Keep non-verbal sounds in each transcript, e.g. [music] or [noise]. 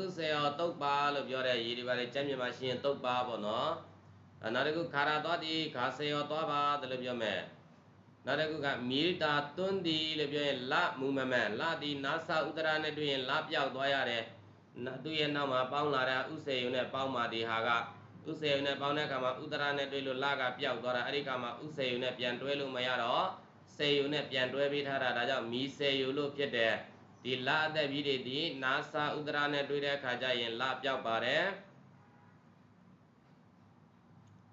ကုစေယောတုတ်ပါလို့ပြောတဲ့ရေဒီပါလေကျမ်းမြမှာရှိရင်တုတ်ပါပေါ့နော်အဲနောက်တစ်ခုခါရာသွားသည်ခါစေယောသွားပါတယ်လို့ပြောမယ်နောက်တစ်ခုကမိတာတွန်းသည်လို့ပြောရင်လမူမမန်လသည်နာသဥဒရာနဲ့တွေ့ရင်လပြောက်သွားရတယ်သူ့ရဲ့နောက်မှာပေါင်းလာတဲ့ဥစေယုံနဲ့ပေါင်းပါဒီဟာကဥစေယုံနဲ့ပေါင်းတဲ့အခါမှာဥဒရာနဲ့တွေ့လို့လကပြောက်သွားတာအဲ့ဒီအခါမှာဥစေယုံနဲ့ပြန်တွဲလို့မရတော့စေယုံနဲ့ပြန်တွဲပေးထားတာဒါကြောင့်မီစေယုံလို့ဖြစ်တဲ့ ဒီလအသက်ပြီးတွေဒီနာစာဥဒရာနဲ့တွေ့တဲ့အခါကျရင်လပြောက်ပါတယ်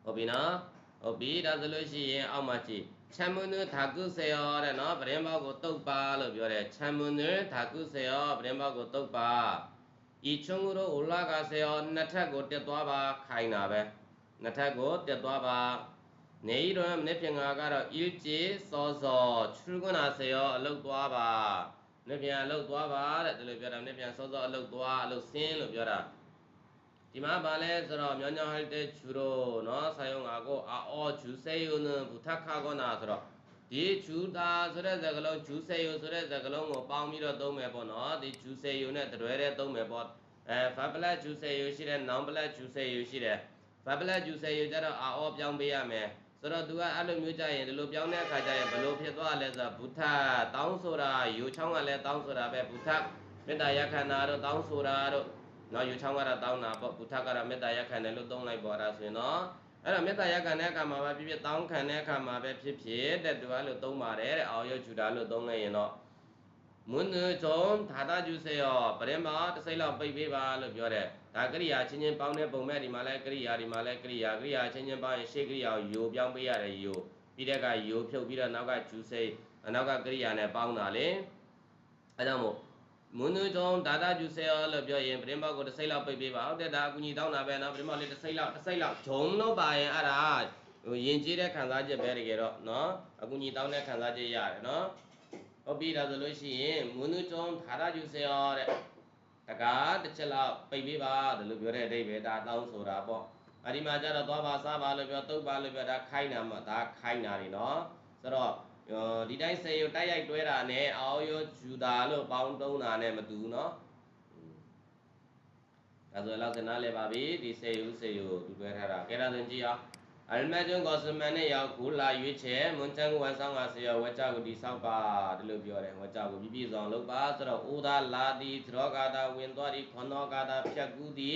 ဟုတ်ပြီနော်ဟုတ်ပြီဒါဆိုလို့ရှိရင်အောက်မှာကြည့်ချမ်မွန်းနထာကုစေယောတဲ့နော်ပရင်ဘောက်ကိုတုတ်ပါလို့ပြောတယ်ချမ်မွန်းနထာကုစေယောပရင်ဘောက်ကိုတုတ်ပါဤချုံကိုတော့ဥလာကစေယောနှစ်ထပ်ကိုတက်သွားပါခိုင်းတာပဲနှစ်ထပ်ကိုတက်သွားပါနေရမနေ့ပြင်ငါကတော့ဤကျေစောစောချူကွနာစေယောအလုတ်သွားပါ နေ့ပြန်အလုတ်သွားပါတဲ့ဒီလိုပြောတာနေ့ပြန်စောစောအလုတ်သွားအလုတ်ဆင်းလို့ပြောတာဒီမှာဗာလဲဆိုတော့မြောင်းမြောင်းဟိုက်တဲ့ချူရောနော်ဆာယုံငါကိုအောချူစေယုံနဘူထခါကောနာဆိုတော့ဒီချူတာဆိုတဲ့စကားလုံးချူစေယုံဆိုတဲ့စကားလုံးကိုပေါင်းပြီးတော့သုံးမယ်ပေါ့နော်ဒီချူစေယုံနဲ့တရွဲတဲ့သုံးမယ်ပေါ့အဲဖဘလက်ချူစေယုံရှိတယ်နောင်ဘလက်ချူစေယုံရှိတယ်ဖဘလက်ချူစေယုံကျတော့အောပြောင်းပေးရမယ် ဆိုတော့သူကအဲ့လိုမျိုးကြရင်ဒီလိုပြောင်းတဲ့အခါကျရင်ဘယ်လိုဖြစ်သွားလဲဆိုတော့ဘုထတောင်းဆိုတာယူချောင်းကလည်းတောင်းဆိုတာပဲဘုထမေတ္တာယခန္နာတို့တောင်းဆိုတာတို့နော်ယူချောင်းကတော့တောင်းတာပေါ့ဘုထကတော့မေတ္တာယခံတယ်လို့သုံးလိုက်ပေါ်တာဆိုရင်နော်အဲ့တော့မေတ္တာယခံတဲ့အခါမှာပဲဖြစ်ဖြစ်တောင်းခံတဲ့အခါမှာပဲဖြစ်ဖြစ်တဲ့သူကလို့သုံးပါတယ်တဲ့အောင်ရုပ်ချူတာလို့သုံးလိုက်ရင်တော့မွန်းနုံသာတာကျူစေရောပရင်မာတစ်စိမ့်လောက်ပိတ်ပေးပါလို့ပြောတယ် ဒါကရိယာချင်းချင်းပေါင်းတဲ့ပုံမဲ့ဒီမှာလဲကရိယာဒီမှာလဲကရိယာကရိယာချင်းချင်းပေါင်းရင်ရှေ့ကရိယာကိုယိုပြောင်းပေးရတယ်ယိုပြီးတဲ့ကယိုဖြုတ်ပြီးတော့နောက်ကကျူစေအနောက်ကကရိယာနဲ့ပေါင်းတာလေအဲကြောင့်မို့မွန်းနုံဒါတာကျူစေရောလို့ပြောရင်ပရင်မောက်ကိုတစ်စိမ့်လောက်ပိတ်ပေးပါဟုတ်တယ်ဒါအကူကြီးတောင်းတာပဲနော်ပရင်မောက်လေးတစ်စိမ့်လောက်တစ်စိမ့်လောက်ဂျုံလို့ပါရင်အဲ့ဒါဟိုယဉ်ကျေးတဲ့ခံစားချက်ပဲတကယ်တော့နော်အကူကြီးတောင်းတဲ့ခံစားချက်ရတယ်နော်ဟုတ်ပြီဒါဆိုလို့ရှိရင်မွန်းနုံဒါတာကျူစေရောတဲ့ တကားတစ်ချက်လောက်ပိတ်ပေးပါတယ်လို့ပြောတဲ့အဓိပ္ပာယ်ဒါတောင်းဆိုတာပေါ့အဒီမှာကျတော့သွားပါစားပါလို့ပြောတုတ်ပါလို့ပြောဒါခိုင်းတာမှဒါခိုင်းတာနေနော်ဆိုတော့ဒီတိုင်းစေရတိုက်ရိုက်တွဲတာနဲ့အော်ရောဂျူတာလို့ပေါင်းတုံးတာနဲ့မတူဘူးနော်ဒါဆိုတော့ကနားလဲပါပြီဒီစေယူစေယူသူတွဲထားတာကဲဒါဆိုကြည့်အောင် အလ်မတ်ဂျွန်ကောစမန်နဲ့ရောက်ခုလာရွေးချယ်မွန်ချန်ကိုဝန်ဆောင်ကဆေရဝကြကိုဒီဆောက်ပါဒီလိုပြောတယ်ဝကြကိုပြပြဆောင်လုပ်ပါဆိုတော့အိုဒါလာဒီသရောဂါတာဝင်သွားဒီခွန်တော်ဂါတာဖြတ်ကူးဒီ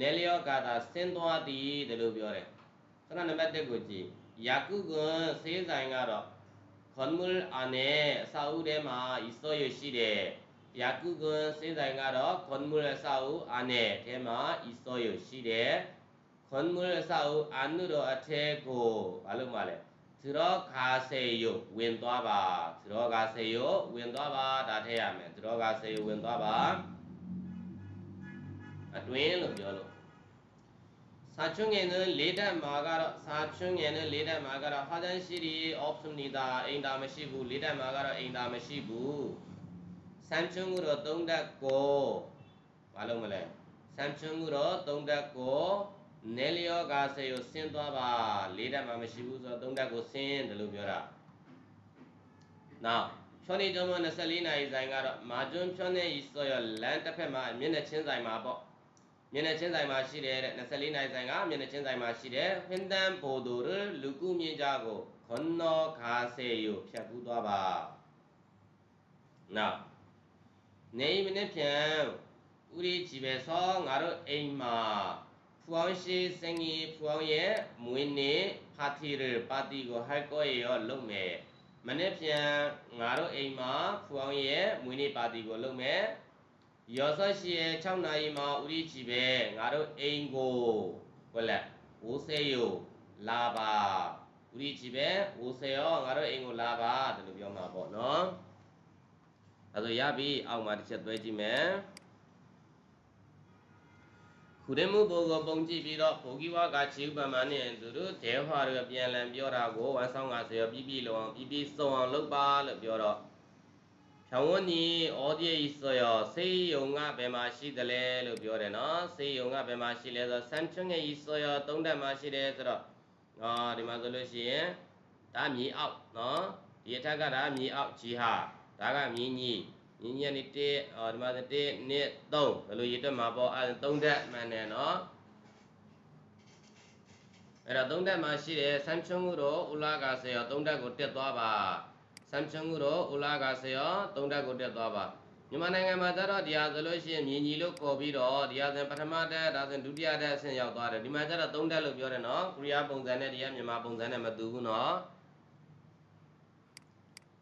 နေလျောဂါတာဆင်းသွားဒီဒီလိုပြောတယ်ဆိုတော့နံပါတ်1ကိုကြည့်ယာကုကွန်ဆေးဆိုင်ကတော့ခွန်မူလ်အာနေအစာအုပ်ထဲမှာဤစောရရှိတယ်ယာကုကွန်ဆေးဆိုင်ကတော့ခွန်မူလ်အစာအုပ်အာနေထဲမှာဤစောရရှိတယ် ခွန်မူလ်အစာအုပ်အာနုတော်အထဲကိုဘာလို့မှလဲသရောခါစေယဝင်သွားပါသရောခါစေယဝင်သွားပါဒါထည့်ရမယ်သရောခါစေယဝင်သွားပါအတွင်းလို့ပြောလို့စာချွငယ်နဲ့လေးတက်မှာကတော့စာချွငယ်နဲ့လေးတက်မှာကတော့ဟာတန်ရှိဒီ option နေတာအိမ်သာမရှိဘူးလေးတက်မှာကတော့အိမ်သာမရှိဘူးစမ်ချွန်းကတော့၃တက်ကိုဘာလို့မလဲစမ်ချွန်းကတော့၃တက်ကို နေလျောကစေကိုဆင်းသွားပါလေးတက်မှာမရှိဘူးဆိုတော့၃တက်ကိုဆင်းတယ်လို့ပြောတာနောက်ဖြောနေကျုံမ24နာရီဆိုင်ကတော့မာကျွန်းဖြောနေဤဆိုရလမ်းတစ်ဖက်မှာမျက်နှာချင်းဆိုင်မှာပေါ့မျက်နှာချင်းဆိုင်မှာရှိတယ်တဲ့24နိုင်ဆိုင်ကမျက်နှာချင်းဆိုင်မှာရှိတယ်ဟင်တန်ဘိုဒိုရလူကုမြင့်ကြကိုခွန်နောခါစေယဖြတ်ကူးသွားပါနောက်နေမနေ့ပြန်ဥရိကြည်ပဲဆောငါတို့အိမ်မှာ ဖူအောင်ရှိစင်ကြီးဖူအောင်ရဲ့မွေးနေ့ဖာတီရပါတီကိုဟိုက်ကောရောလုပ်မယ်မနေ့ပြန်ငါတို့အိမ်မှာဖူအောင်ရဲ့မွေးနေ့ပါတီကိုလုပ်မယ်ရောစရှိရဲ့6နာရီမှာဥရိချီပဲငါတို့အိမ်ကိုဝက်လက်ဝိုးစေယလာပါဥရိချီပဲဝိုးစေရောငါတို့အိမ်ကိုလာပါဒီလိုပြောမှာပေါ့နော်အဲဆိုရပြီအောက်မှာတစ်ချက်သွဲကြည့်မယ် ခုတည်းမှုဘောကိုပုံကြည့်ပြီးတော့ဘိုဂီဝါကခြေဥပမာနဲ့သူတို့ဒဲဟွာတွေပြန်လည်ပြောတာကိုဝန်ဆောင်ကဆိုရပြီးပြီးလောအောင်ပြီးပြီးစုံအောင်လုပ်ပါလို့ပြောတော့ဖြောင်းဝနီဩဒီယီဆိုရစေယုံကဘယ်မှာရှိသလဲလို့ပြောတယ်နော်စေယုံကဘယ်မှာရှိလဲဆိုဆမ်ချွန်းရဲ့ဤဆိုရသုံးတက်မှာရှိတယ်ဆိုတော့အော်ဒီမှာဆိုလို့ရှိရင်ဒါမြေအောက်နော်ဒီအထက်ကဒါမြေအောက်ဂျီဟာဒါကမြေကြီး ညညနေ1အော်ဒီမှာ1 2 3ဘယ်လိုရေးတက်မှာပေါ့အဲ3ဓာတ်မှန်တယ်နော်အဲ့တော့3ဓာတ်မှာရှိတယ်ဆမ်ချုံကိုတော့ဥလာကဆေရော3ဓာတ်ကိုတက်သွားပါဆမ်ချုံကိုတော့ဥလာကဆေရော3ဓာတ်ကိုတက်သွားပါမြန်မာနိုင်ငံမှာကျတော့ဒီဟာဆိုလို့ရှိရင်မြင်းကြီးလို့ခေါ်ပြီးတော့ဒီဟာဆိုပထမဓာတ်ဒါဆိုဒုတိယဓာတ်အဆင့်ရောက်သွားတယ်ဒီမှာကျတော့3ဓာတ်လို့ပြောတယ်နော်ကိုရီးယားပုံစံနဲ့ဒီကမြန်မာပုံစံနဲ့မတူဘူးနော်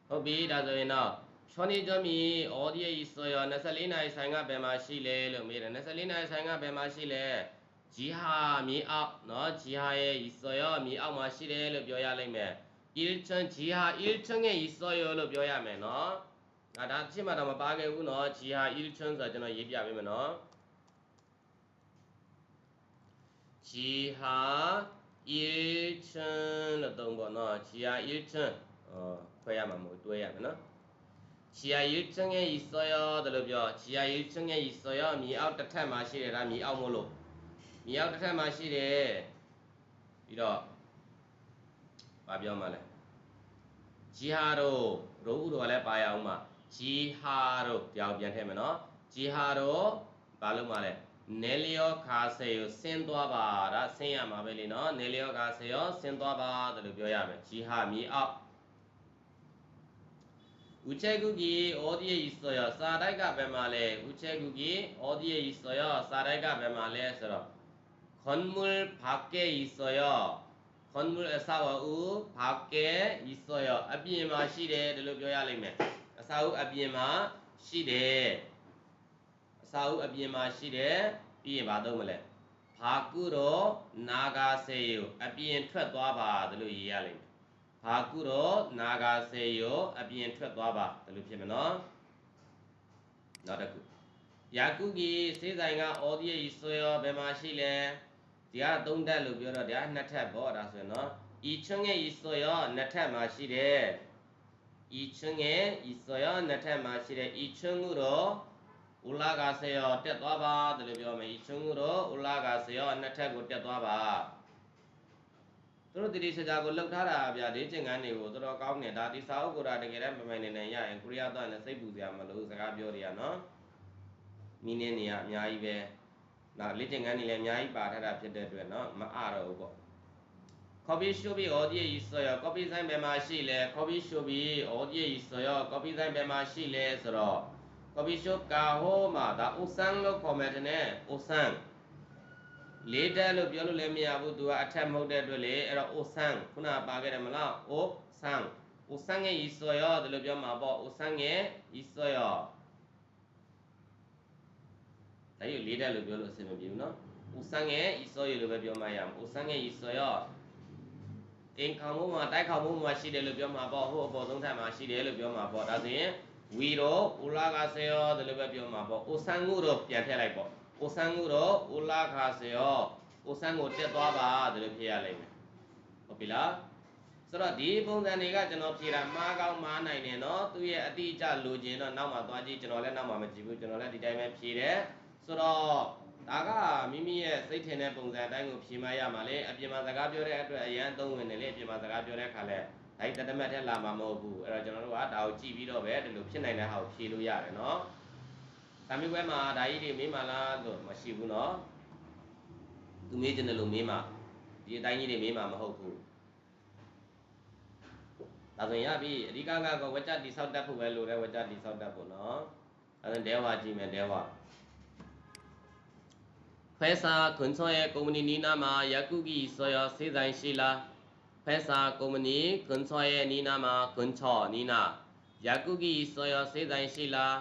ဟုတ်ပြီဒါဆိုရင်တော့ ချောနေကြမီအော်ဒီယီဆိုရ24နာရီဆိုင်ကဘယ်မှာရှိလဲလို့မေးတယ်24နာရီဆိုင်ကဘယ်မှာရှိလဲဂျီဟာမြေအောက်နော်ဂျီဟာရဲ့ဤဆိုရမြေအောက်မှာရှိတယ်လို့ပြောရလိမ့်မယ် ilchon ဂျီဟာ ilchon ရဲ့ဤဆိုရလို့ပြောရမယ်နော်ဒါဒါအချက်မှတော့မပါခဲ့ဘူးနော်ဂျီဟာ ilchon ဆိုတော့ကျွန်တော်ရေးပြပေးမယ်နော်ဂျီဟာ ilchon လို့သုံးပေါ့နော်ဂျီဟာ ilchon အော်ဖွဲ့ရမှာမဟုတ်တွဲရမှာနော် 지하일층에 있어 요. 들어보 죠. 지하일층에 있어 요. 미아웃 뜻해 마시래 라. 미아웃 뭘 로? 미아웃 뜻해 마시 래. 이 러. 바비어 말 해. 지하로 로우로 말해 봐야 엄 마. 지하로 대학변 해면 어. 지하로 말로 말 해. 내려 가세 요. 센도아 봐 라. 센야 마벨리 너. 내려 가세 요. 센도아 봐. 들어보야 돼. 지하 미아웃 우체국이 어디에 있어요? 사다이가 배말에 우체국이 어디에 있어요? 사다이가 배말에 서로 건물 밖에 있어요. 건물 사우 밖에 있어요. 앞이마 시대 들로 표야လိမ့်မယ်. 사우 앞이마 시대. 사우 앞이마 시대. ပြီးရင်ဘာသုံးမလဲ밖으로 나가세요. အပြင်ထွက်သွားပါလို့ရေးရလိမ့်မယ်. ဘာကုရောနာဂာစေယောအပြင်ထွက်သွားပါဒါလိုဖြစ်မနော်နောက်တစ်ခုယာကုကီစေဆိုင်ကအော်ဒီယေဆိုယောဘယ်မှာရှိလဲဒီကသုံးထပ်လို့ပြောတော့ဒီကနှစ်ထပ်ပေါ့ဒါဆိုရင်နော်ဤချွန်းငယ်ဤဆိုယောနှစ်ထပ်မှာရှိတယ်ဤချွန်းငယ်ဤဆိုယောနှစ်ထပ်မှာရှိတယ်ဤချွန်းကုရောဥလာကစေယောတက်သွားပါဒါလိုပြောမယ်ဤချွန်းကုရောဥလာကစေယောနှစ်ထပ်ကိုတက်သွားပါ သူတို့တတိချာချာကိုလှုပ်ထားတာဗျာဒီကျင်ကန်းတွေကိုတော်တော်ကောင်းတယ်ဒါဒီစာအုပ်ကိုဒါတကယ်တမ်းမမှန်နေနေရရင်ကိုရီးယားသားနဲ့စိတ်ပူစရာမလိုစကားပြောတွေကနော်မိနေနေရအများကြီးပဲနော်လက်ကျင်ကန်းတွေလည်းအများကြီးပါထားတာဖြစ်တဲ့အတွက်နော်မအတော့ဘူးပေါ့ copy shop audio ဆိုရ copy ဆိုင်ဘယ်မှာရှိလဲ copy shop audio ဆိုရ copy ဆိုင်ဘယ်မှာရှိလဲဆိုတော့ copy shop ကဟိုးမှာဒါ osan လို့ခေါ်မယ်တဲ့ osan လေးတက်လို့ပြောလို့လည်းမရဘူးသူကအထက်မဟုတ်တဲ့အတွက်လေအဲ့တော့ osan ခုနပါခဲ့တယ်မလား osan osan ရဲ့ isoyo ဒီလိုပြောမှာပေါ့ osan ရဲ့ isoyo ဒါရလေးတက်လို့ပြောလို့အဆင်မပြေဘူးเนาะ osan ရဲ့ isoyo လို့ပဲပြောမှရအောင် osan ရဲ့ isoyo အင်ခံမှုမှာတိုက်ခါမှုမှာရှိတယ်လို့ပြောမှာပေါ့ဟိုအပေါ်ဆုံးထပ်မှာရှိတယ်လို့ပြောမှာပေါ့ဒါဆိုရင်ဝီရောဥလာကဆေရောဒီလိုပဲပြောမှာပေါ့ osan ကိုတော့ပြန်ထည့်လိုက်ပေါ့ အိုဆန်ငုတော့ဦးလာခါဆေယောအိုဆန်ကိုတက်သွားပါဒါလို့ဖြစ်ရလိမ့်မယ်ဟုတ်ပြီလားဆိုတော့ဒီပုံစံတွေကကျွန်တော်ဖြေတာမှားကောင်းမှားနိုင်တယ်နော်သူရဲ့အတိအကျလိုချင်တော့နောက်မှသွားကြည့်ကျွန်တော်လည်းနောက်မှမကြည့်ဘူးကျွန်တော်လည်းဒီတိုင်းပဲဖြေတယ်ဆိုတော့ဒါကမိမိရဲ့စိတ်ထင်တဲ့ပုံစံအတိုင်းကိုဖြေမှရမှာလေအပြင်မှာစကားပြောတဲ့အတွက်အရန်သုံးဝင်တယ်လေအပြင်မှာစကားပြောတဲ့အခါလဲဒါတတမတ်ထဲလာမှာမဟုတ်ဘူးအဲ့တော့ကျွန်တော်တို့ကဒါကိုကြည့်ပြီးတော့ပဲဒီလိုဖြစ်နိုင်တဲ့ဟာကိုဖြေလို့ရတယ်နော်။ ။ဒါမျိုးပဲမှာဒါကြီးတွေမေးမှလားဆိုမရှိဘူးနော်။သူမေးတယ်လို့မေးမှဒီအတိုင်းကြီးတွေမေးမှမဟုတ်ဘူး။ဒါဆိုရင်ရပြီအဓိကကဝကြတိဆောက်တတ်ဖို့ပဲလိုတယ်ဝကြတိဆောက်တတ်ဖို့နော်။အဲဒါဒေဝကြည့်မယ်ဒေဝဖဲစာခွန်ချောရဲ့ကုမ္ပဏီနီနာမှာယကုကီဆော်ရစေဆိုင်ရှိလားဖဲစာကုမ္ပဏီခွန်ချောရဲ့နီနာမှာခွန်ချောနီနာယကုကီဆော်ရစေဆိုင်ရှိလား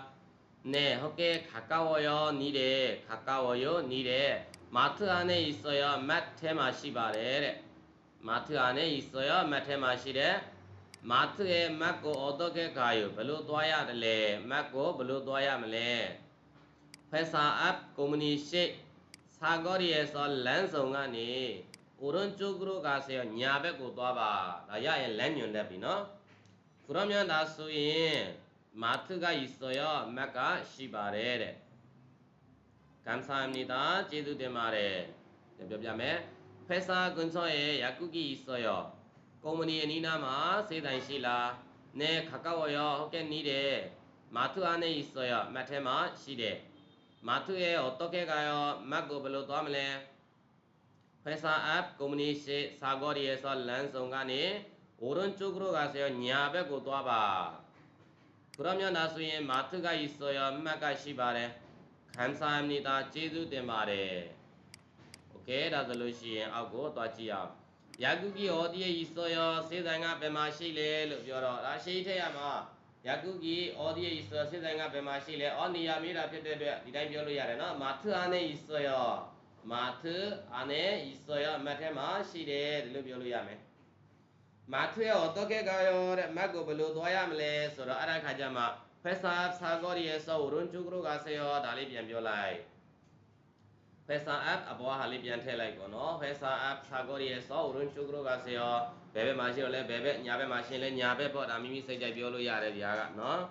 네, 학교에 가까워 요, 니 래. 가까워 요, 니 래. 마트 안에 있어 요, 마트 마시바 래. 마트 안에 있어 요, 마트 마시 래. 마트에 맞고 어떻게 가 요? 별로 둬야 될 래. 맞고 별로 둬야 말 래. 회사 앞 고무니식 사거리에서 랜송하니 오른쪽으로 가세 요. 냐베고 둬 봐. 나야의 랜 연답이 너. 그러면 나수인 마트가 있어요. 마카 시바레레. 감사합니다. 제주대마레. 네, 몇 자매? 회사 근처에 약국이 있어요. 꼬무니에 니나마 세단시라. 네, 가까워요. 호켓니레. 마트 안에 있어요. 마테마 시레. 마트에 어떻게 가요? 마고블로 도아멜레. 회사 앞 꼬무니시 사거리에서 란송 가니. 오른쪽으로 가세요. 니아베고 도와봐. ကိုရောမြတ်နာဆိုရင်မာတုကဤဆိုရမတ်ကရှိပါတယ်ခံစားအမနိတာကျေးဇူးတင်ပါတယ်โอเคဒါဆိုလို့ရှိရင်အောက်ကိုသွားကြည့်အောင်ယာကုကိဟောတိယေဤဆိုရစေတံကဘယ်မှာရှိလဲလို့ပြောတော့ဒါရှိထက်ရမှာယကုကီအောဒီယေဆိုစေတံကဘယ်မှာရှိလဲအောနေရမေးတာဖြစ်တဲ့အတွက်ဒီတိုင်းပြောလို့ရတယ်နော်မာသအာနေဤဆိုရမာသအာနေဤဆိုရအမှတ်ထဲမှာရှိတယ်ဒီလိုပြောလို့ရမယ် မာထွေရောတော့ကဲကရောတဲ့မတ်ကိုဘယ်လိုသွားရမလဲဆိုတော့အဲ့ဒါခါကျမှဖက်ဆာဆာဂောရီရဲ့ဆောရုံချုကရောကဆေရောဒါလေးပြန်ပြောလိုက်ဖက်ဆာအပ်အဘွားဟာလေးပြန်ထည့်လိုက်ကောနော်ဖက်ဆာအပ်ဆာဂောရီရဲ့ဆောရုံချုကရောကဆေရောဘယ်ဘက်မှာရှိတော့လဲဘယ်ဘက်ညာဘက်မှာရှင်လဲညာဘက်ပေါ့ဒါမိမိစိတ်ကြိုက်ပြောလို့ရတယ်ဗျာကနော်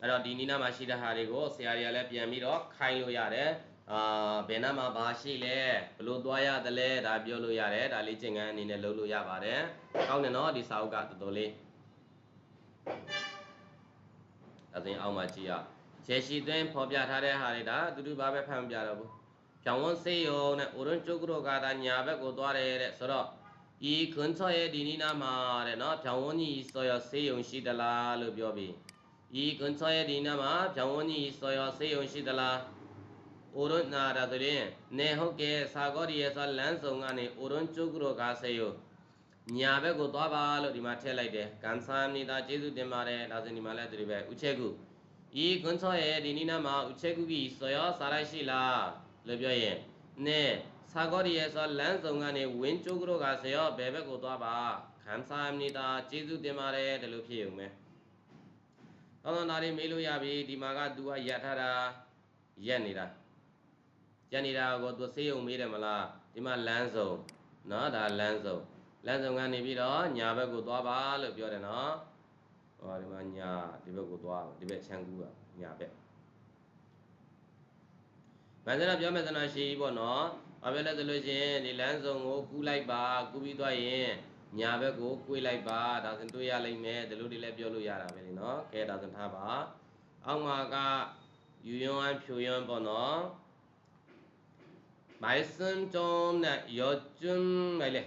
အဲ့တော့ဒီနီနာမှာရှိတဲ့ဟာတွေကိုဆရာတွေကလည်းပြန်ပြီးတော့ခိုင်းလို့ရတယ် အာဘယ်နားမှာဘာရှိလဲဘလို့သွားရတယ်လဲဒါပြောလို့ရတယ်ဒါလေးကျင့်ခန်းအနေနဲ့လုပ်လို့ရပါတယ်ကောင်းတယ်နော်ဒီစာအုပ်ကတော်တော်လေးဒါဆိုရင်အောက်မှာကြည့်ရအောင်ခြေရှိသွင်းဖော်ပြထားတဲ့ဟာတွေဒါအတူတူပါပဲဖတ်မပြတော့ဘူး။ပြောင်းဝန်စေယုံနဲ့ဥရုံကျုပ်ကကတာညာဘက်ကိုသွားတယ်တဲ့ဆိုတော့ဤခွန်ချရဲ့ဒီနီနာမှာတဲ့နော်ပြောင်းဝန်ကြီးဆိုရစေယုံရှိသလားလို့ပြောပြီးဤခွန်ချရဲ့ဒီနာမှာပြောင်းဝန်ကြီးဆိုရစေယုံရှိသလား အိုရွန်နာရတရင်နေဟုတ်ကဲဆာဂေါရီရဲ့ဆိုလမ်းဆောင်ကနေအိုရွန်ကျုကရောကာဆေယောညာဘက်ကိုသွားပါလို့ဒီမှာထည့်လိုက်တယ်ကန်ဆာမနီတာကျေးဇူးတင်ပါတယ်ဒါဆိုဒီမှာလည်းဒီပဲဥချက်ကူဤကွန်ဆောရဲ့ဒီနီနာမှာဥချက်ကူကြီးစော်ရစားလိုက်ရှိလားလို့ပြောရင်နေဆာဂေါရီရဲ့ဆိုလမ်းဆောင်ကနေဝင်းကျုကရောကာဆေယောဘယ်ဘက်ကိုသွားပါကန်ဆာမနီတာကျေးဇူးတင်ပါတယ်တလို့ဖြစ်ုံပဲဟောတော့ဒါတွေမေးလို့ရပြီဒီမှာကသူကရထားတာရက်နေတာ ကြံနေတာကိုသူဆေးရုံမေးတယ်မလားဒီမှာလမ်းစုံနော်ဒါလမ်းစုံလမ်းစုံကနေပြီးတော့ညာဘက်ကိုသွားပါလို့ပြောတယ်နော်ဟောဒီမှာညာဒီဘက်ကိုသွားဒီဘက်ချန်ကူးကညာဘက်မန္တရပြောမယ်သနာရှိပေါ့နော်ဘာပြောလဲဆိုလို့ရှင်ဒီလမ်းစုံကိုကူးလိုက်ပါကူးပြီးသွားရင်ညာဘက်ကိုကွေးလိုက်ပါဒါဆိုတွေးရလိမ့်မယ်ဒီလိုတွေလည်းပြောလို့ရတာပဲလေနော်ကဲဒါဆိုထားပါအောက်မှာကယူယွန်းအဖြူယွန်းပေါ့နော် 말씀좀네여쭌말래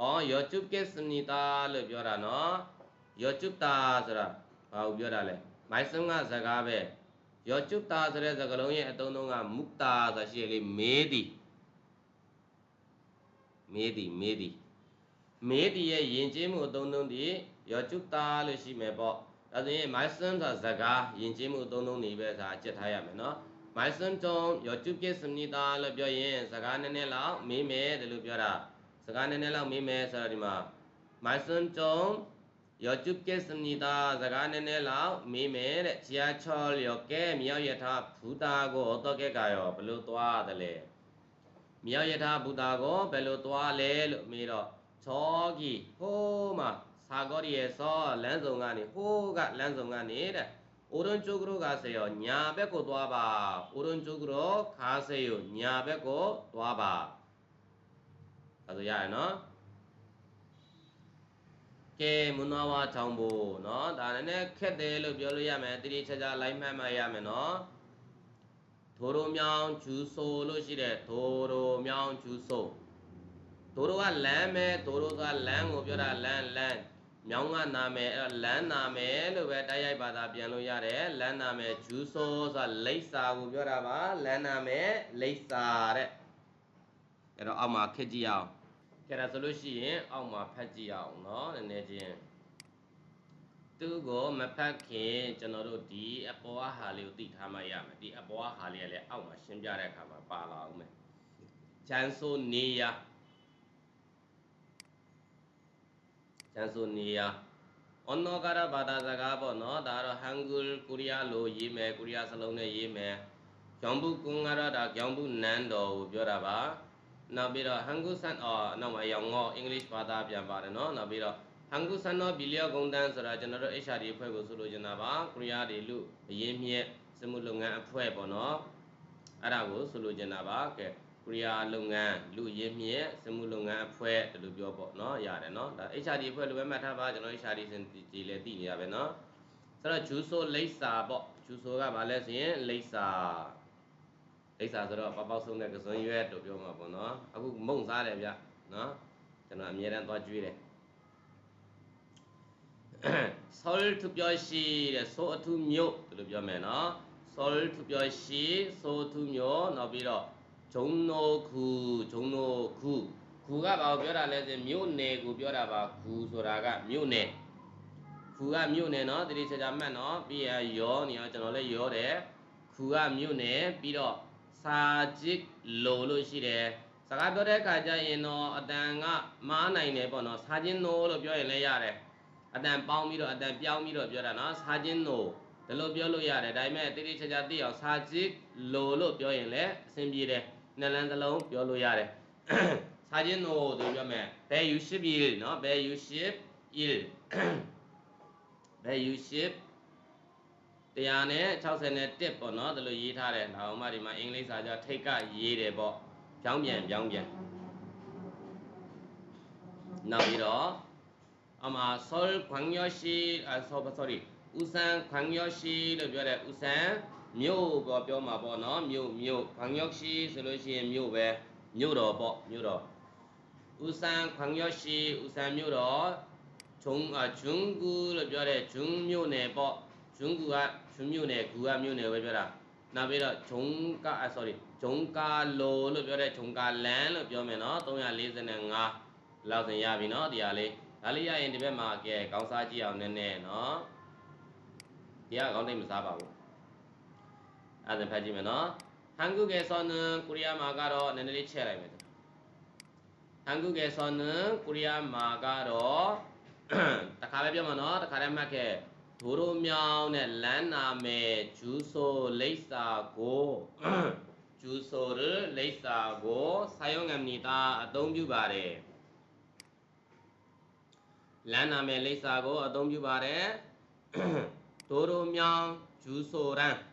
어, 여쭙겠습니다လို့ပြောတာနော်여쭙다ဆိုတာဘာကိုပြောတာလဲမိုက်ဆုံးကစကားပဲယောကျွတ်တာဆိုတဲ့စကားလုံးရဲ့အတုံးလုံးကမုတာဆိုရှိရလေမေးသည်မေးသည်မေးသည်မေးသည်ရဲ့ယဉ်ကျေးမှုအတုံးလုံးဒီယောကျွတ်တာလို့ရှိမယ်ပေါ့ဒါဆိုရင်မိုက်ဆုံးဆိုစကားယဉ်ကျေးမှုအတုံးလုံးနေပဲဒါကြက်ထားရမယ်နော် မိုင်စွန်တုံယောကျုပြစ်စမနီတာလို့ပြောရင်စကားနည်းနည်းလောက်မေးမယ်တယ်လို့ပြောတာစကားနည်းနည်းလောက်မေးမယ်ဆိုတော့ဒီမှာမိုင်စွန်တုံယောကျုပြစ်စမနီတာစကားနည်းနည်းလောက်မေးမယ်တဲ့ချာချောလျောကဲမြောက်ယထာဘူတာကိုတော့ကဲကရောဘလို့သွားတယ်လဲမြောက်ယထာဘူတာကိုဘယ်လိုသွားလဲလို့မေးတော့ချောကြီးဟိုးမှာသာဂောရီရဲ့စောလမ်းဆောင်ကနေဟိုးကလမ်းဆောင်ကနေတဲ့ 오른쪽으로 가세요. 냐 뱉고 놓아봐. 오른쪽으로 가세요. 냐 뱉고 놓아봐. 가서 야너 게 문화와 정보 너 나는 캐델로 별로 야매 들이 찾아 라이마마 야매 너 도로명 주소로 시래 도로명 주소 도로가 램에 도로가 램 오벼라 램램 မ်းပဲထိုးရိုကလမ်းကိုပြောတာလမ်းလမ်းမြောင်းကနာမယ်အဲ့တော့လမ်းနာမယ်လို့ပဲတိုက်ရိုက်ပါတာပြန်လို့ရတယ်လမ်းနာမယ်ဂျူဆိုဆိုတာလိပ်စာကိုပြောတာပါလမ်းနာမယ်လိပ်စာတဲ့အဲ့တော့အောက်မှာခက်ကြည့်အောင်ကဲဒါဆိုလို့ရှိရင်အောက်မှာဖတ်ကြည့်အောင်เนาะနည်းနည်းချင်းသူ့ကိုမဖတ်ခင်ကျွန်တော်တို့ဒီအပေါ်ဟာလေးကိုသိထားမှရမယ်ဒီအပေါ်ဟာလေးကလည်းအောက်မှာရှင်းပြတဲ့အခါမှာပါလာအောင်မယ်ဂျန်ဆိုနေယာ ဂျန်ဆိုနေယာအနောကရဘာသာစကားပေါ့နော်ဒါတော့ဟန်ဂူလ်ကိုရီးယားလိုရေးမယ်ကိုရီးယားစလုံးနဲ့ရေးမယ်ကျောင်းဘူးကုန်းကတော့ဒါကျောင်းဘူးနန်းတော်ကိုပြောတာပါနောက်ပြီးတော့ Hangusan အော်နောက်မှာရောင်ငေါ English ဘာသာပြန်ပါတယ်နော်နောက်ပြီးတော့ Hangusan တော့ဘီလျော့ဂုံတန်းဆိုတာကျွန်တော်တို့ HRD အဖွဲ့ကိုဆိုလိုချင်တာပါကိုရီးယားတွေလူအရင်မြက်စမှုလုပ်ငန်းအဖွဲ့ပေါ့နော်အဲ့ဒါကိုဆိုလိုချင်တာပါကဲ ကရိယာလုပ်ငန်းလူရင်းမြစ်စမှုလုပ်ငန်းအဖွဲ့တလို့ပြောပေါ့နော်ရတယ်နော်ဒါ HRD အဖွဲ့လိုပဲမှတ်ထားပါကျွန်တော် HRD စင်ဒီလည်းသိနေရပဲနော်ဆိုတော့ဂျူဆိုလိပ်စာပေါ့ဂျူဆိုကဘာလဲဆိုရင်လိပ်စာလိပ်စာဆိုတော့ပပောက်ဆုံးတဲ့ကစွန်ရွက်တို့ပြောမှာပေါ့နော်အခုမုံစားတယ်ဗျနော်ကျွန်တော်အမြဲတမ်းသွားကြွေးတယ် sol to ပြောရှိတဲ့ so အထုမြို့တို့ပြောမယ်နော် sol to ပြောရှိ so အထုမြို့နောက်ပြီးတော့ ဂျုံနိုခုဂျုံနိုခုခုကဘာကိုပြောတာလဲဆိုရင်မြို့နယ်ကိုပြောတာပါခုဆိုတာကမြို့နယ်ခုကမြို့နယ်နော်တိတိကျကျမှတ်နော်ပြီးရရောနေအောင်ကျွန်တော်လည်းရောတယ်ခုကမြို့နယ်ပြီးတော့စာကြစ်လိုလို့ရှိတယ်စကားပြောတဲ့အခါကျရင်တော့အတန်ကမားနိုင်တယ်ပေါ့နော်စာချင်းနိုးလို့ပြောရင်လည်းရတယ်အတန်ပေါင်းပြီးတော့အတန်ပြောင်းပြီးတော့ပြောတာနော်စာချင်းနိုဒီလိုပြောလို့ရတယ်ဒါပေမဲ့တိတိကျကျသိအောင်စာချစ်လိုလို့ပြောရင်လည်းအဆင်ပြေတယ် နှစ်လမ်းသလုံးပြောလို့ရတယ်စာချင်းနိုသူပြောမယ်ဘယ် you ship il နော်ဘယ် you ship il ဘယ် you ship တရားနဲ့61ပေါ့နော်ဒီလိုရေးထားတယ်ဒါအောင်မှဒီမှာအင်္ဂလိပ်စာကြထိတ်ကရေးတယ်ပေါ့ပြောင်းပြန်ပြောင်းပြန်နောက်ပြီးတော့အမဆောလ်ခွန်ယောရှိအဆောပ sorry ဦးစန်းခွန်ယောရှိလို့ပြောတဲ့ဦးစန်း မြို့ပေါ့ပြောမှာပေါ့နော်မြို့မြို့ခွန်ယောရှိဆိုလို့ရှိရင်မြို့ပဲမြို့တော်ပေါ့မြို့တော်ဦးစန်းခွန်ယောရှိဦးစန်းမြို့တော်ဂျုံအဂျုံကူလို့ပြောတဲ့ဂျုံမြို့နယ်ပေါ့ဂျုံကူကဂျုံမြို့နယ်ကူကမြို့နယ်ပဲပြောတာနောက်ပြီးတော့ဂျုံက sorry ဂျုံကာလိုလို့ပြောတဲ့ဂျုံကာလန်လို့ပြောမယ်နော်345လောက်စင်ရပြီနော်တရားလေးဒါလေးရရင်ဒီဘက်မှာကဲကောင်းစားကြည့်အောင်နည်းနည်းနော်ဒီကကောင်းတိတ်မစားပါဘူး 라는 배지면 어 한국에서는 코리아 마가로 내늘리 치아라입니다. 한국에서는 코리아 마가로 다가베면어 다가레마케 도로면의 란남의 주소 레이스하고 [clears throat] 주소를 레이스하고 사용합니다. 동주바레 란남의 레이스하고 동주바레 도로명 주소랑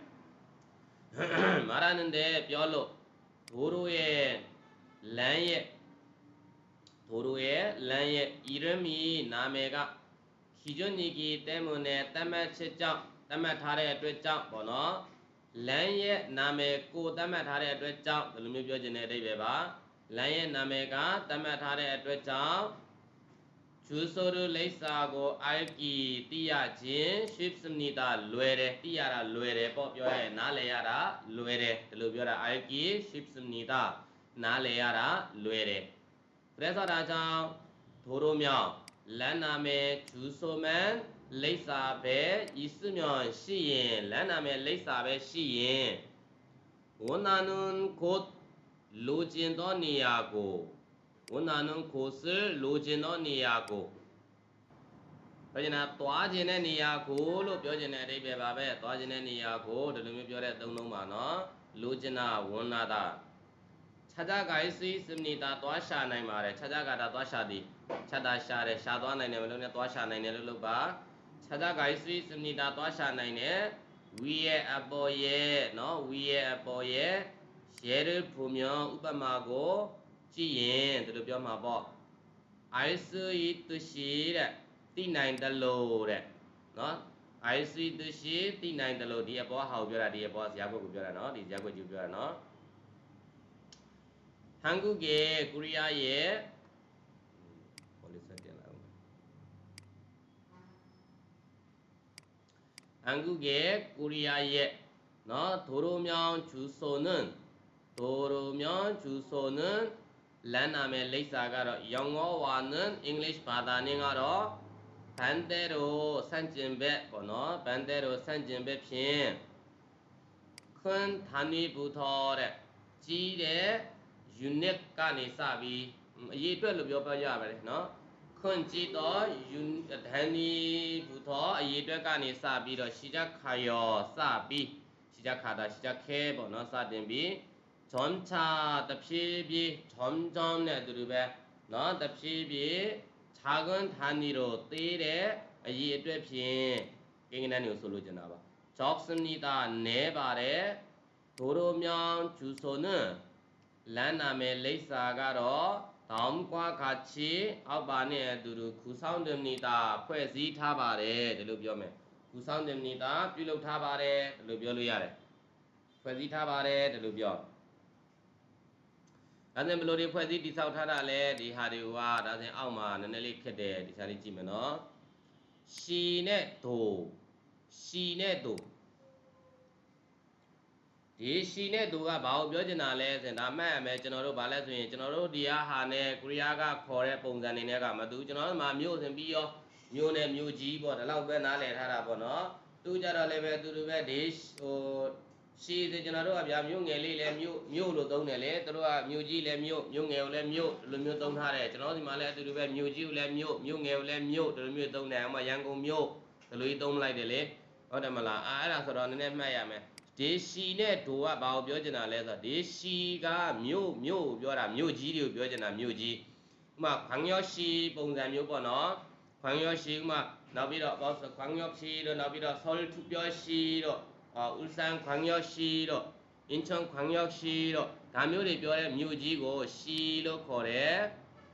မာရနန္ဒေပြောလို့ဒိုးတို့ရဲ့လမ်းရဲ့ဒိုးတို့ရဲ့လမ်းရဲ့ဣရမီနာမည်ကခီဂျွန်နီကီတဲမွန်နဲ့တမတ်ချစ်ကြောင့်တမတ်ထားတဲ့အတွက်ကြောင့်ပေါ့နော်လမ်းရဲ့နာမည်ကိုတမတ်ထားတဲ့အတွက်ကြောင့်ဒီလိုမျိုးပြောခြင်းတဲ့အဓိပ္ပာယ်ပါလမ်းရဲ့နာမည်ကတမတ်ထားတဲ့အတွက်ကြောင့် ဂျူဆိုရလိပ်စာကိုအိုက်ကီတိရခြင်းရှိပစနီတာလွယ်တယ်တိရတာလွယ်တယ်ပေါ့ပြောရရင်နားလည်ရတာလွယ်တယ်ဒီလိုပြောတာအိုက်ကီရှိပစနီတာနားလည်ရတာလွယ်တယ်ပြည့်စုံတာကြောင့်ဒိုရိုမြောင်လမ်းနာမည်ဂျူဆိုမန်လိပ်စာပဲဤစမြောင်ရှိရင်လမ်း 원하는 곳을 로지너 니야고 그러나 떠지는 니야고 로 뼈지는 리베 밥에 떠지는 니야고 들으면 뼈에 동동만 어 로지나 원하다 찾아갈 수 있습니 다. 떠샤 나이 말해 찾아가다 떠샤디 찾아샤래 샤도 나이네 물론 떠샤 나이네 로로바 찾아갈 수 있습니 다. 떠샤 나이네 위에 아버예 너 위에 아버예 예를 보면 우바마고 ကြည့်ရင်ဒီလိုပြောမှာပေါ့ I see it to see တဲ့တိနိုင်တယ်လို့တဲ့နော် I see to see တိနိုင်တယ်လို့ဒီအပေါ်ဟောက်ပြောတာဒီအပေါ်ဇာတ်ခွက်ကိုပြောတာနော်ဒီဇာတ်ခွက်ကြီးပြောတာနော်ဟန်ကုကေကိုရီးယားရဲ့ဟောလေးဆက်တင်လာအောင်ဟန်ကုကေကိုရီးယားရဲ့နော်ဒိုရိုမြောင်ချူဆိုနန်ဒိုရိုမြောင်ချူဆိုနန် လမ်းနာမည်လိပ်စာကတော့ယောင်ငောဝါနန်အင်္ဂလိပ်ဘာသာနဲ့ကတော့ဘန်တဲရိုဆန့်ကျင်ဘက်ပေါ့နော်ဘန်တဲရိုဆန့်ကျင်ဘက်ဖြင့်ခွန်းဌာနီဘူထောတဲ့ကြီးတဲ့ unit ကနေစပြီးအရေးအတွက်လို့ပြောပြရပါတယ်နော်ခွန်းကြီးတော့ unit ဌာနီဘူထောအရေးအတွက်ကနေစပြီးတော့ရှိကြခါယောစပြီးရှိကြခါတာရှိကြခဲပေါ့နော်စတင်ပြီး ဂျွန်ချာတဖြည်းဖြည်းဂျွန်ဂျွန်နဲ့အတူတူပဲเนาะတဖြည်းဖြည်းခြာကွန်းဌာနီတို့သေးတဲ့အရေးအတွက်ဖြင့်ကိန်းကနန်းတွေကိုဆိုလိုချင်တာပါဂျော့စနီတာနဲပါတယ်ဒိုရိုမြောင်ဂျူဆိုနလမ်းနာမည်လိပ်စာကတော့တောင်ကွာခါချီအောက်ပါနဲ့အတူတူခူဆောင်တမနီတာဖွဲ့စည်းထားပါတယ်ဒီလိုပြောမယ်ခူဆောင်တမနီတာပြုလုပ်ထားပါတယ်ဒီလိုပြောလို့ရတယ်ဖွဲ့စည်းထားပါတယ်ဒီလိုပြော ဒါဆိုဘယ်လိုတွေဖွဲ့စည်းတည်ဆောက်ထားတာလဲဒီဟာတွေကဒါဆိုအောက်မှာနည်းနည်းလေးခက်တယ်ဒီစားလေးကြည့်မယ်နော်ရှီနဲ့ဒိုရှီနဲ့ဒိုဒီရှီနဲ့သူကဘာကိုပြောချင်တာလဲဆိုရင်ဒါမှတ်ရမယ်ကျွန်တော်တို့ဘာလဲဆိုရင်ကျွန်တော်တို့ဒီဟာနဲ့ကိုရီးယားကခေါ်တဲ့ပုံစံနေနဲ့ကမတူကျွန်တော်တို့မှာမြို့စင်ပြီးရောမြို့နဲ့မြို့ကြီးပေါ့ဒီလောက်ပဲနားလည်ထားတာပေါ့နော်သူကြတော့လည်းပဲသူတို့ပဲဒီဟို ရှီဆိုကျွန်တော်တို့ကဗျာမြို့ငယ်လေးလည်းမြို့မြို့လို့သုံးတယ်လေသူတို့ကမြို့ကြီးလည်းမြို့မြို့ငယ်ကိုလည်းမြို့ဒီလိုမျိုးသုံးထားတယ်ကျွန်တော်ဒီမှာလည်းအတူတူပဲမြို့ကြီးကိုလည်းမြို့မြို့ငယ်ကိုလည်းမြို့ဒီလိုမျိုးသုံးတယ်အမရန်ကုန်မြို့ဒီလိုကြီးသုံးလိုက်တယ်လေဟုတ်တယ်မလားအာအဲ့ဒါဆိုတော့နည်းနည်းမှတ်ရမယ်ဒီရှီနဲ့ဒိုကဘာကိုပြောချင်တာလဲဆိုတော့ဒီရှီကမြို့မြို့ကိုပြောတာမြို့ကြီးတွေကိုပြောချင်တာမြို့ကြီးဥပမာခွန်ယောရှီပုံစံမျိုးပေါ့နော်ခွန်ယောရှီဥပမာနောက်ပြီးတော့ဘောခွန်ယောရှီတို့နောက်ပြီးတော့ဆောလ်ထူပြောရှီတို့ အာဥစန်ခွန်ယောရှီတို့အင်ချွန်ခွန်ယောရှီတို့ဒါမျိုးတွေပြောတဲ့မြို့ကြီးကိုရှီလို့ခေါ်တယ်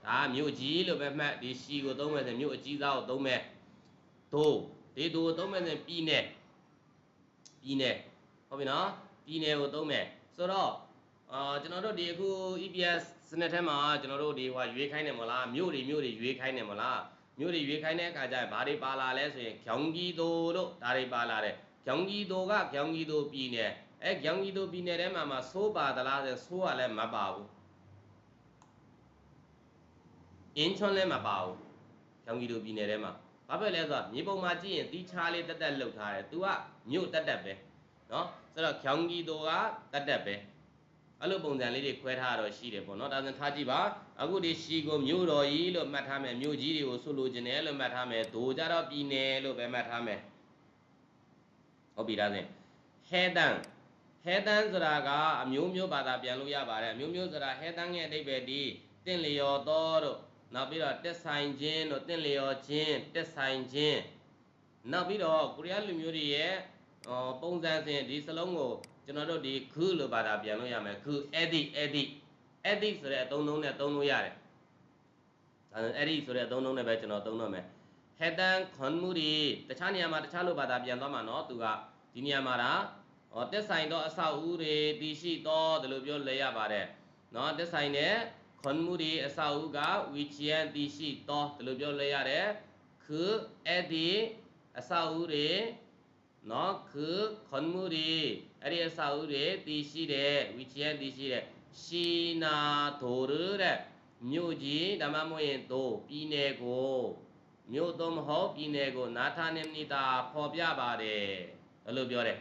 ဒါမြို့ကြီးလို့ပဲမှတ်ဒီရှီကိုသုံးမယ်ဆိုမြို့အကြီးသားကိုသုံးမယ်ဒိုဒီဒိုကိုသုံးမယ်ဆိုပြည်နယ်ပြည်နယ်ဟုတ်ပြီနော်ပြည်နယ်ကိုသုံးမယ်ဆိုတော့အာကျွန်တော်တို့ဒီအခု EPS စနစ်ထဲမှာကျွန်တော်တို့ဒီဟိုရွေးခိုင်းတယ်မလားမြို့တွေမြို့တွေရွေးခိုင်းတယ်မလားမြို့တွေရွေးခိုင်းတဲ့အခါကျရင်ဘာတွေပါလာလဲဆိုရင်ကျောင်းကြီးတိုတို့ဒါတွေပါလာတယ် ကျောင်းကြီးတိုကကျောင်းကြီးတိုပြည်နယ်အဲကျောင်းကြီးတိုပြည်နယ်ထဲမှာမှာစိုးပါသလားဆိုစိုးကလည်းမပါဘူးအင်းချွန်းလည်းမပါဘူးကျောင်းကြီးတိုပြည်နယ်ထဲမှာဘာဖြစ်လဲဆိုတော့မြေပုံမှာကြည့်ရင်တီးချားလေးတက်တက်လှုပ်ထားတယ် तू ကမြို့တက်တက်ပဲနော်ဆိုတော့ကျောင်းကြီးတို့ကတတ်တက်ပဲအဲ့လိုပုံစံလေးတွေခွဲထားတော့ရှိတယ်ပေါ့နော်ဒါဆိုထားကြည့်ပါအခုဒီရှီကိုမြို့တော်ကြီးလို့မှတ်ထားမယ်မြို့ကြီးတွေကိုဆိုလိုချင်တယ်လို့မှတ်ထားမယ်ဒိုကြတော့ပြည်နယ်လို့ပဲမှတ်ထားမယ် ဟုတ်ပြီဒါဆိုဟဲတန်ဟဲတန်ဆိုတာကအမျိုးမျိုးဘာသာပြန်လို့ရပါတယ်အမျိုးမျိုးဆိုတာဟဲတန်ရဲ့အဓိပ္ပာယ်ဒီတင့်လျော်တော်တို့နောက်ပြီးတော့တက်ဆိုင်ခြင်းတို့တင့်လျော်ခြင်းတက်ဆိုင်ခြင်းနောက်ပြီးတော့ကိုရီးယားလူမျိုးတွေရဲ့ဟောပုံစံစဉ်ဒီစလုံးကိုကျွန်တော်တို့ဒီခူးလို့ဘာသာပြန်လို့ရမယ်ခူးအဲ့ဒီအဲ့ဒီအဲ့ဒီဆိုတဲ့အသုံးလုံးနဲ့သုံးလို့ရတယ်ဒါဆိုအဲ့ဒီဆိုတဲ့အသုံးလုံးနဲ့ပဲကျွန်တော်သုံးတော့မယ် ဟက်တန်ခွန်မူဒီတခြားနေရာမှာတခြားလို့ဘာသာပြန်သွားမှာเนาะသူကဒီနေရာမှာဒါဟောတက်ဆိုင်တော့အဆောက်အဦတွေတည်ရှိတော့ဒီလိုပြောလဲရပါတယ်เนาะတက်ဆိုင်တဲ့ခွန်မူဒီအဆောက်အဦကဝီချီယန်တည်ရှိတော့ဒီလိုပြောလဲရတယ်ခူးအဲ့ဒီအဆောက်အဦတွေ နော်คือခွန်မူရီအဲ့ဒီအစာအုပ်တွေတည်ရှိတဲ့ဝီချီယန်တည်ရှိတဲ့ရှီနာဒိုရတဲ့မြို့ကြီးဓမ္မမဟုတ်ရင်ဒိုပြည်နယ်ကို မြို့သုံးမဟုတ်ပြည်နယ်ကိုနာထာနေမနိတာဖော်ပြပါတယ်အဲ့လိုပြောတယ်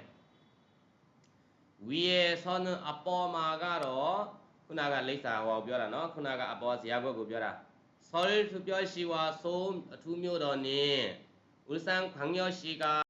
ဝီယေဆောနအပေါ်မှာကတော့ခုနကလိပ်စာဟောပြောတာနော်ခုနကအပေါ်ဇရာဘွက်ကိုပြောတာ 설투뼈시와 소음 두묘더니 울산 광여시가